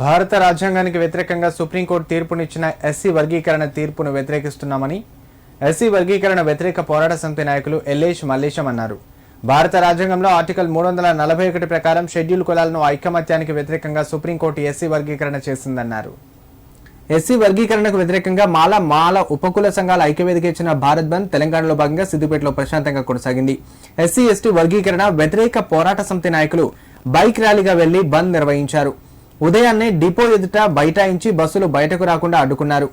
భారత రాజ్యాంగానికి వ్యతిరేకంగా సుప్రీంకోర్టు తీర్పునిచ్చిన ఎస్సీ వర్గీకరణ తీర్పును వ్యతిరేకిస్తున్నామని ఎస్సీ వర్గీకరణ వ్యతిరేక పోరాట సమితి నాయకులు ఎల్లేష్ మల్లేశం అన్నారు. భారత రాజ్యాంగంలో ఆర్టికల్ మూడు వందల నలభై ఒకటి ప్రకారం షెడ్యూల్ కులాలను ఐకమత్యానికి వ్యతిరేకంగా సుప్రీంకోర్టు ఎస్సీ వర్గీకరణ చేసిందన్నారు. ఎస్సీ వర్గీకరణకు వ్యతిరేకంగా మాల మాల ఉపకుల సంఘాల ఐక్యవేదిక ఇచ్చిన భారత్ బంద్ తెలంగాణలో భాగంగా సిద్దిపేటలో ప్రశాంతంగా కొనసాగింది. ఎస్సీ ఎస్టీ వర్గీకరణ వ్యతిరేక పోరాట సమితి నాయకులు బైక్ ర్యాలీగా వెళ్ళి బంద్ నిర్వహించారు. ఉదయాన్నే డిపో ఎదుట బైఠాయించి బస్సులు బయటకు రాకుండా అడ్డుకున్నారు.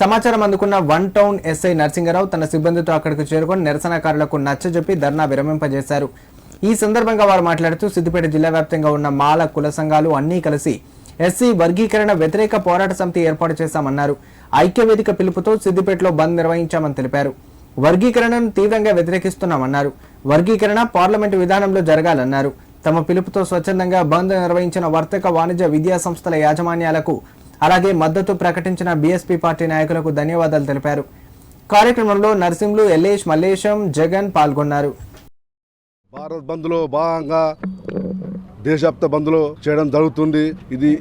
సమాచారం అందుకున్న వన్ టౌన్ ఎస్ఐ నరసింగరావు తన సిబ్బందితో అక్కడికి చేరుకొని నిరసనకారులకు నచ్చజెప్పి ధర్నా విరమింపజేశారు. ఈ సందర్భంగా వారు మాట్లాడుతూ సిద్దిపేట జిల్లా వ్యాప్తంగా ఉన్న మాల కుల సంఘాలు అన్నీ కలిసి ఎస్సీ వర్గీకరణ వ్యతిరేక పోరాట సమితి ఏర్పాటు చేశామన్నారు. ఐక్యవేదిక పిలుపుతో సిద్దిపేటలో బంద్ నిర్వహించామని తెలిపారు. వర్గీకరణను తీవ్రంగా వ్యతిరేకిస్తున్నామన్నారు. వర్గీకరణ పార్లమెంటు విధానంలో జరగాలన్నారు. తమ పిలుపుతో స్వచ్ఛందంగా బంద్ నిర్వహించిన వర్తక వాణిజ్య విద్యా సంస్థల యాజమాన్యాలకు అలాగే మద్దతు ప్రకటించిన బీఎస్పీ పార్టీ నాయకులకు ధన్యవాదాలు తెలిపారు. కార్యక్రమంలో నర్సింహులు ఎల్లేష్ మల్లేశం జగన్ పాల్గొన్నారు. భారత్ బంద్లో భాగంగా దేశవ్యాప్త బంద్లో చేయడం జరుగుతుంది. ఇది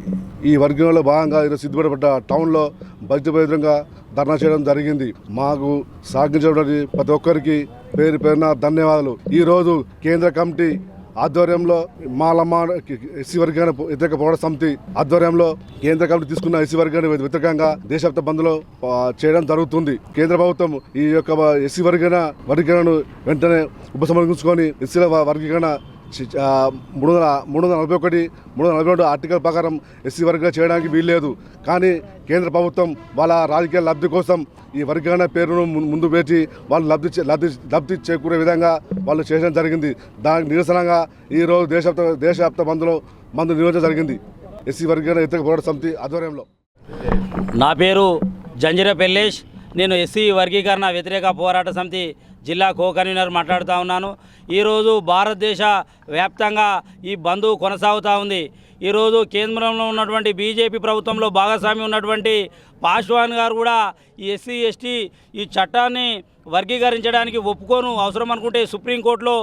ఈ వర్గంలో భాగంగా ఈరోజు సిద్ధిపేట టౌన్లో బద్యభేదంగా ధర్నా చేయడం జరిగింది. మాకు సాగించబడి ప్రతి ఒక్కరికి పేరు పేరున ధన్యవాదాలు. ఈరోజు కేంద్ర కమిటీ ఆధ్వర్యంలో మాలమ్మ ఎస్సీ వర్గాన్ని వ్యతిరేక పోరాట సమితి ఆధ్వర్యంలో కేంద్ర కమిటీ తీసుకున్న ఎస్సీ వర్గాన్ని వ్యతిరేకంగా దేశవ్యాప్త బంద్లో చేయడం జరుగుతుంది. కేంద్ర ప్రభుత్వం ఈ యొక్క ఎస్సీ వర్గీకరణ వర్గీకరణను వెంటనే ఉపసంహరించుకొని ఎస్సీల వర్గీకరణ మూడు వందల మూడు వందల నలభై ఒకటి మూడు వందల నలభై రెండు ఆర్టికల్ ప్రకారం ఎస్సీ వర్గం చేయడానికి వీల్లేదు. కానీ కేంద్ర ప్రభుత్వం వాళ్ళ రాజకీయ లబ్ధి కోసం ఈ వర్గీకరణ పేరును ముందు పెట్టి వాళ్ళు లబ్ధి లబ్ధి లబ్ధి చేకూరే విధంగా వాళ్ళు చేయడం జరిగింది. దానికి నిరసనగా ఈరోజు దేశవ్యాప్త దేశవ్యాప్త మందులో మందు నిర్వహించడం జరిగింది. ఎస్సీ వర్గీకరణ ఇతర పోరాట సమితి ఆధ్వర్యంలో. నా పేరు జంజిర పెల్లేష్ నేను ఎస్సీ వర్గీకరణ వ్యతిరేక పోరాట సమితి జిల్లా కో కన్వీనర్ మాట్లాడుతూ ఉన్నాను. ఈరోజు భారతదేశ వ్యాప్తంగా ఈ బంద్ కొనసాగుతూ ఉంది. ఈరోజు కేంద్రంలో ఉన్నటువంటి బీజేపీ ప్రభుత్వంలో భాగస్వామి ఉన్నటువంటి పాశ్వాన్ గారు కూడా ఈ ఎస్సీ ఎస్టీ ఈ చట్టాన్ని వర్గీకరించడానికి ఒప్పుకోను. అవసరం అనుకుంటే సుప్రీంకోర్టులో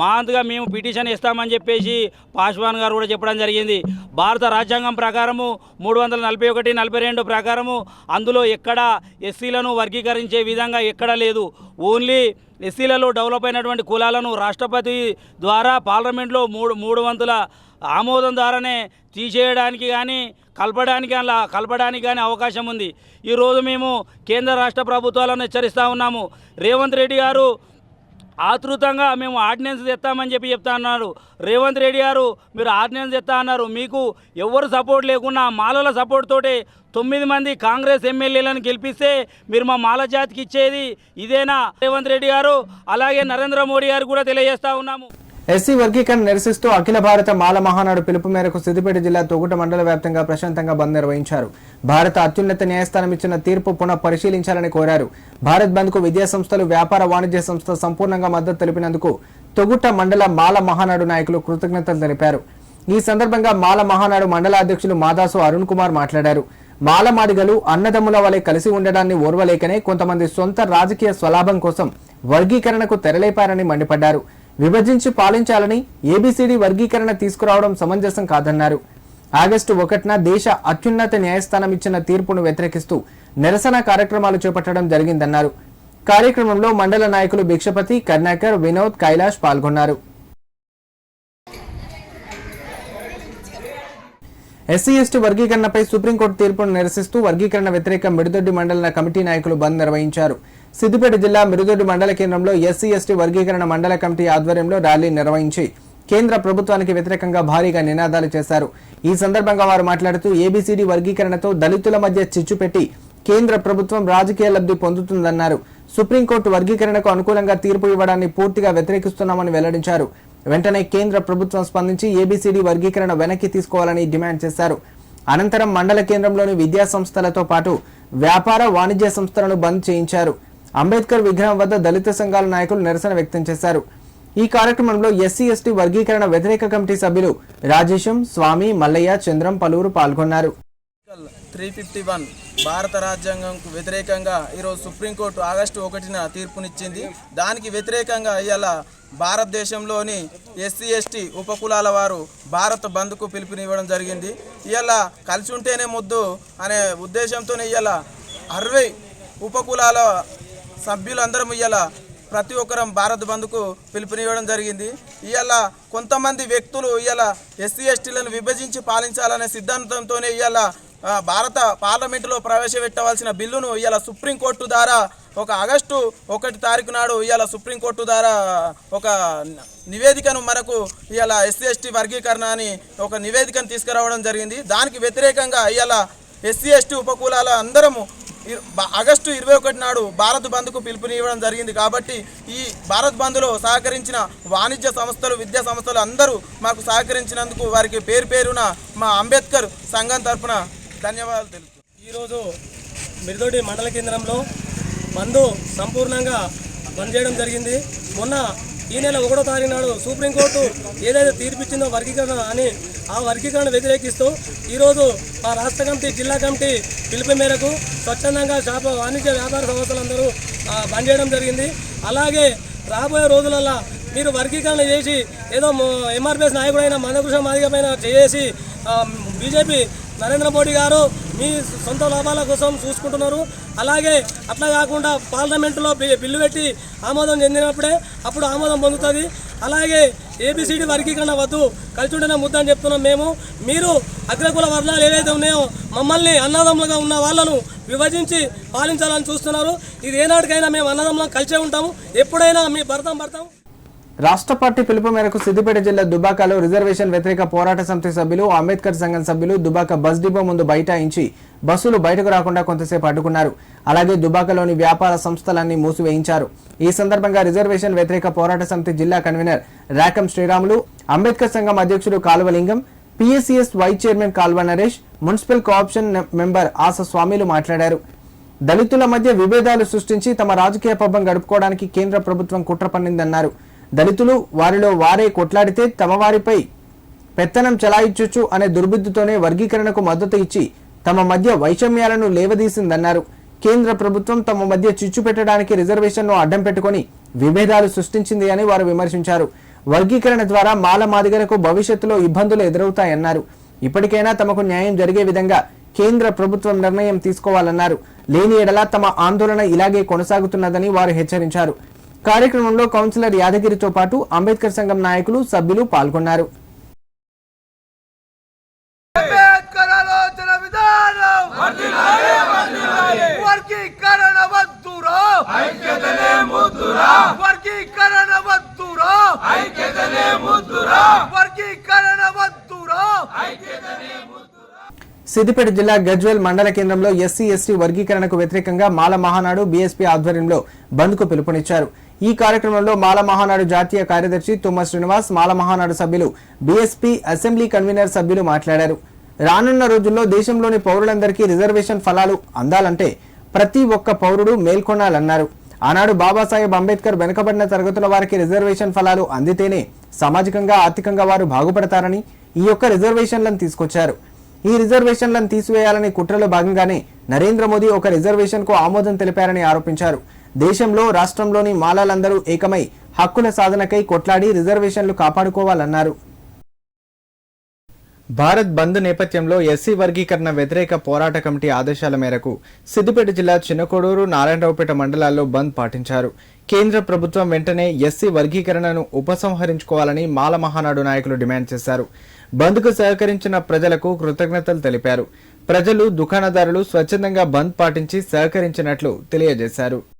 మాంతగా మేము పిటిషన్ ఇస్తామని చెప్పేసి పాశ్వాన్ గారు కూడా చెప్పడం జరిగింది. భారత రాజ్యాంగం ప్రకారము మూడు వందల నలభై ఒకటి నలభై రెండు ప్రకారము అందులో ఎక్కడ ఎస్సీలను వర్గీకరించే విధంగా ఎక్కడ లేదు. ఓన్లీ ఎస్సీలలో డెవలప్ అయినటువంటి కులాలను రాష్ట్రపతి ద్వారా పార్లమెంట్లో మూడు మూడు వంతుల ఆమోదం ద్వారానే తీసేయడానికి కానీ కలపడానికి అలా కలపడానికి కానీ అవకాశం ఉంది. ఈరోజు మేము కేంద్ర రాష్ట్ర ప్రభుత్వాలను హెచ్చరిస్తూ ఉన్నాము. రేవంత్ రెడ్డి గారు ఆతృతంగా మేము ఆర్డినెన్స్ తెస్తామని చెప్పి చెప్తా అన్నారు. రేవంత్ రెడ్డి గారు మీరు ఆర్డినెన్స్ తెస్తా అన్నారు. మీకు ఎవరు సపోర్ట్ లేకుండా మాలల సపోర్ట్ తోటి తొమ్మిది మంది కాంగ్రెస్ ఎమ్మెల్యేలను గెలిపిస్తే మీరు మా మాల జాతికి ఇచ్చేది ఇదేనా? రేవంత్ రెడ్డి గారు అలాగే నరేంద్ర మోడీ గారు కూడా తెలియజేస్తా ఉన్నాము. ఎస్సీ వర్గీకరణ నిరసిస్తూ అఖిల భారత మాల మహానాడు పిలుపు మేరకు సిద్దిపేట జిల్లా తొగుట మండల వ్యాప్తంగా ప్రశాంతంగా బంద్ నిర్వహించారు. భారత అత్యున్నత న్యాయస్థానం ఇచ్చిన తీర్పు పునః పరిశీలించాలని కోరారు. భారత్ బంద్కు విద్యా సంస్థలు వ్యాపార వాణిజ్య సంస్థ సంపూర్ణంగా మద్దతు తెలిపినందుకు తొగుట మండల మాల మహానాడు నాయకులు కృతజ్ఞతలు తెలిపారు. ఈ సందర్భంగా మాల మహానాడు మండల అధ్యక్షులు మాదాసు అరుణ్ కుమార్ మాట్లాడారు. మాలమాదిగలు అన్నదమ్ముల వలె కలిసి ఉండడాన్ని ఓర్వలేకనే కొంతమంది సొంత రాజకీయ స్వలాభం కోసం వర్గీకరణకు తెరలేపారని మండిపడ్డారు. విభజించి పాలించాలని ఏబిసిడి వర్గీకరణ తీసుకురావడం సమంజసం కాదన్నారు. ఆగస్టు ఒకటిన దేశ అత్యున్నత న్యాయస్థానం ఇచ్చిన తీర్పును వ్యతిరేకిస్తూ నిరసన కార్యక్రమాలు చేపట్టడం జరిగిందన్నారు. కార్యక్రమంలో మండల నాయకులు భిక్షపతి కర్ణాకర్ వినోద్ కైలాష్ పాల్గొన్నారు. ఎస్సీ ఎస్టీ వర్గీకరణపై సుప్రీంకోర్టు తీర్పును నిరసిస్తూ వర్గీకరణ వ్యతిరేక మిరుదొడ్డి మండల కమిటీ నాయకులు బంద్ నిర్వహించారు. సిద్దిపేట జిల్లా మిరుదొడ్డి మండల కేంద్రంలో ఎస్సీ ఎస్టీ వర్గీకరణ మండల కమిటీ ఆధ్వర్యంలో ర్యాలీ నిర్వహించి కేంద్ర ప్రభుత్వానికి వ్యతిరేకంగా భారీగా నినాదాలు చేశారు. ఈ సందర్భంగా వారు మాట్లాడుతూ ఏబిసిడి వర్గీకరణతో దళితుల మధ్య చిచ్చు పెట్టి కేంద్ర ప్రభుత్వం రాజకీయ లబ్ధి పొందుతుందన్నారు. సుప్రీంకోర్టు వర్గీకరణకు అనుకూలంగా తీర్పు ఇవ్వడాన్ని పూర్తిగా వ్యతిరేకిస్తున్నామని వెల్లడించారు. వెంటనే కేంద్ర ప్రభుత్వం స్పందించి ఏబీసీడీ వర్గీకరణ వెనక్కి తీసుకోవాలని డిమాండ్ చేశారు. అనంతరం మండల కేంద్రంలోని విద్యా సంస్థలతో పాటు వ్యాపార వాణిజ్య సంస్థలను బంద్ చేయించారు. అంబేద్కర్ విగ్రహం వద్ద దళిత సంఘాల నాయకులు నిరసన వ్యక్తం చేశారు. ఈ కార్యక్రమంలో ఎస్సీ ఎస్టీ వర్గీకరణ వ్యతిరేక కమిటీ సభ్యులు రాజేశం స్వామి మల్లయ్య చంద్రం పలువురు పాల్గొన్నారు. త్రీ ఫిఫ్టీ వన్ భారత రాజ్యాంగంకు వ్యతిరేకంగా ఈరోజు సుప్రీంకోర్టు ఆగస్టు ఒకటిన తీర్పునిచ్చింది. దానికి వ్యతిరేకంగా ఇవాళ భారతదేశంలోని ఎస్సీ ఎస్టీ ఉపకులాల వారు భారత బంద్కు పిలుపునివ్వడం జరిగింది. ఇవాళ కలిసి ఉంటేనే ముద్దు అనే ఉద్దేశంతోనే ఇవాళ అరవై ఉపకులాల సభ్యులందరం ఇవాళ ప్రతి ఒక్కరం భారత్ బంద్కు పిలుపునివ్వడం జరిగింది. ఇవాళ కొంతమంది వ్యక్తులు ఇవాళ ఎస్సీ ఎస్టీలను విభజించి పాలించాలనే సిద్ధాంతంతోనే ఇవాళ భారత పార్లమెంటులో ప్రవేశపెట్టవలసిన బిల్లును ఇవాళ సుప్రీంకోర్టు ద్వారా ఒక ఆగస్టు ఒకటి తారీఖు నాడు ఇవాళ సుప్రీంకోర్టు ద్వారా ఒక నివేదికను మనకు ఇవాళ ఎస్సీ ఎస్టీ వర్గీకరణ అని ఒక నివేదికను తీసుకురావడం జరిగింది. దానికి వ్యతిరేకంగా ఇవాళ ఎస్సీ ఎస్టీ ఉపకులాల అందరము ఆగస్టు ఇరవై ఒకటి నాడు భారత్ బంద్కు పిలుపునివ్వడం జరిగింది. కాబట్టి ఈ భారత్ బంద్లో సహకరించిన వాణిజ్య సంస్థలు విద్యా సంస్థలు అందరూ మాకు సహకరించినందుకు వారికి పేరు పేరున మా అంబేద్కర్ సంఘం తరపున ధన్యవాదాలు తెలుపుతున్నాను ఈరోజు మిర్దోడి మండల కేంద్రంలో బంధు సంపూర్ణంగా బంద్ చేయడం జరిగింది. మొన్న ఈ నెల ఒకటో తారీఖు నాడు సుప్రీంకోర్టు ఏదైతే తీర్పిచ్చిందో వర్గీకరణ అని ఆ వర్గీకరణ వ్యతిరేకిస్తూ ఈరోజు మా రాష్ట్ర కమిటీ జిల్లా కమిటీ పిలుపు మేరకు స్వచ్ఛందంగా శాప వాణిజ్య వ్యాపార సంస్థలందరూ బంద్ చేయడం జరిగింది. అలాగే రాబోయే రోజులలో మీరు వర్గీకరణ చేసి ఏదో ఎంఆర్పిఎస్ నాయకుడైన మందకృష్ణ మాదిగ పైన చేసి బీజేపీ నరేంద్ర మోడీ గారు మీ సొంత లాభాల కోసం చూసుకుంటున్నారు. అలాగే అట్లా కాకుండా పార్లమెంటులో బిల్లు పెట్టి ఆమోదం చెందినప్పుడే అప్పుడు ఆమోదం పొందుతుంది. అలాగే ఏబిసిడి వర్గీకరణ వద్దు కలిసి ఉండిన ముద్ద అని చెప్తున్నాం మేము. మీరు అగ్రకుల వర్ణాలు ఏవైతే ఉన్నాయో మమ్మల్ని అన్నదమ్ములుగా ఉన్న వాళ్ళను విభజించి పాలించాలని చూస్తున్నారు. ఇది ఏనాటికైనా మేము అన్నదమ్ములం కలిసే ఉంటాము. ఎప్పుడైనా మీ భర్తం భర్తం రాష్ట్ర పార్టీ పిలుపు మేరకు సిద్దిపేట జిల్లా దుబాకలో రిజర్వేషన్ వ్యతిరేక పోరాట సమితి సభ్యులు అంబేద్కర్ సంఘం సభ్యులు దుబాక బస్ డిపో ముందు బైఠాయించి బస్సులు బయటకు రాకుండా కొంతసేపు అడ్డుకున్నారు. అలాగే దుబాకలోని వ్యాపార సంస్థలన్నీ మూసివేయించారు. ఈ సందర్భంగా రిజర్వేషన్ వ్యతిరేక పోరాట సమితి జిల్లా కన్వీనర్ రాకం శ్రీరాములు అంబేద్కర్ సంఘం అధ్యక్షుడు Kalvalingam PSCS vice chairman Kalva Naresh municipal cooption member ఆస స్వామిలు మాట్లాడారు. దళితుల మధ్య విభేదాలు సృష్టించి తమ రాజకీయ పబ్బం గడుపుకోవడానికి కేంద్ర ప్రభుత్వం కుట్ర పన్నిందన్నారు. దళితులు వారిలో వారే కొట్లాడితే తమ వారిపై పెత్తనం చెలాయించొచ్చు అనే దుర్బుద్ధితోనే వర్గీకరణకు మద్దతు ఇచ్చి తమ మధ్య వైషమ్యాలను లేవదీసిందన్నారు. కేంద్ర ప్రభుత్వం తమ మధ్య చిచ్చు పెట్టడానికి రిజర్వేషన్ను అడ్డం పెట్టుకొని విభేదాలు సృష్టించింది అని వారు విమర్శించారు. వర్గీకరణ ద్వారా మాల మాదిగలకు భవిష్యత్తులో ఇబ్బందులు ఎదురవుతాయన్నారు. ఇప్పటికైనా తమకు న్యాయం జరిగే విధంగా కేంద్ర ప్రభుత్వం నిర్ణయం తీసుకోవాలన్నారు. లేని ఎడలా తమ ఆందోళన ఇలాగే కొనసాగుతున్నదని వారు హెచ్చరించారు. కార్యక్రమంలో కౌన్సిలర్ యాదగిరితో పాటు అంబేద్కర్ సంఘం నాయకులు సభ్యులు పాల్గొన్నారు. అంబేద్కర్ ఆలోచన విధానం వర్గీకరణ వద్దురా ఐక్యతనే ముద్దురా. వర్గీకరణ వద్దురా ఐక్యతనే ముద్దురా. వర్గీకరణ వద్దురా సిద్దిపేట జిల్లా గజ్వేల్ మండల కేంద్రంలో ఎస్సీ ఎస్టీ వర్గీకరణకు వ్యతిరేకంగా మాల మహానాడు బీఎస్పీ ఆధ్వర్యంలో బంద్కు పిలుపునిచ్చారు. ఈ కార్యక్రమంలో మాల మహానాడు జాతీయ కార్యదర్శి తుమ్మ శ్రీనివాస్ మాల మహానాడు సభ్యులు బీఎస్పీ అసెంబ్లీ కన్వీనర్ సభ్యులు మాట్లాడారు. రానున్న రోజుల్లో దేశంలోని పౌరులందరికీ రిజర్వేషన్ ఫలాలు అందాలంటే ప్రతి ఒక్క పౌరుడు మేల్కొనాలన్నారు. ఆనాడు బాబాసాహెబ్ అంబేద్కర్ వెనుకబడిన తరగతుల వారికి రిజర్వేషన్ ఫలాలు అందితేనే సామాజికంగా ఆర్థికంగా వారు బాగుపడతారని ఈ యొక్క రిజర్వేషన్లను తీసుకొచ్చారు. ఈ రిజర్వేషన్లను తీసివేయాలనే కుట్రలో భాగంగానే నరేంద్ర మోదీ ఒక రిజర్వేషన్కు ఆమోదం తెలిపారని ఆరోపించారు. దేశంలో రాష్ట్రంలోని మాలాలందరూ ఏకమై హక్కుల సాధనకై కొట్లాడి రిజర్వేషన్లు కాపాడుకోవాలన్నారు. భారత్ బంద్ నేపథ్యంలో ఎస్సీ వర్గీకరణ వ్యతిరేక పోరాట కమిటీ ఆదేశాల మేరకు సిద్దిపేట జిల్లా చిన్నకోడూరు నారాయణరావుపేట మండలాల్లో బంద్ పాటించారు. కేంద్ర ప్రభుత్వం వెంటనే ఎస్సీ వర్గీకరణను ఉపసంహరించుకోవాలని మాల మహానాడు నాయకులు డిమాండ్ చేశారు. బంద్కు సహకరించిన ప్రజలకు కృతజ్ఞతలు తెలిపారు. ప్రజలు దుకాణదారులు స్వచ్ఛందంగా బంద్ పాటించి సహకరించినట్లు తెలియజేశారు.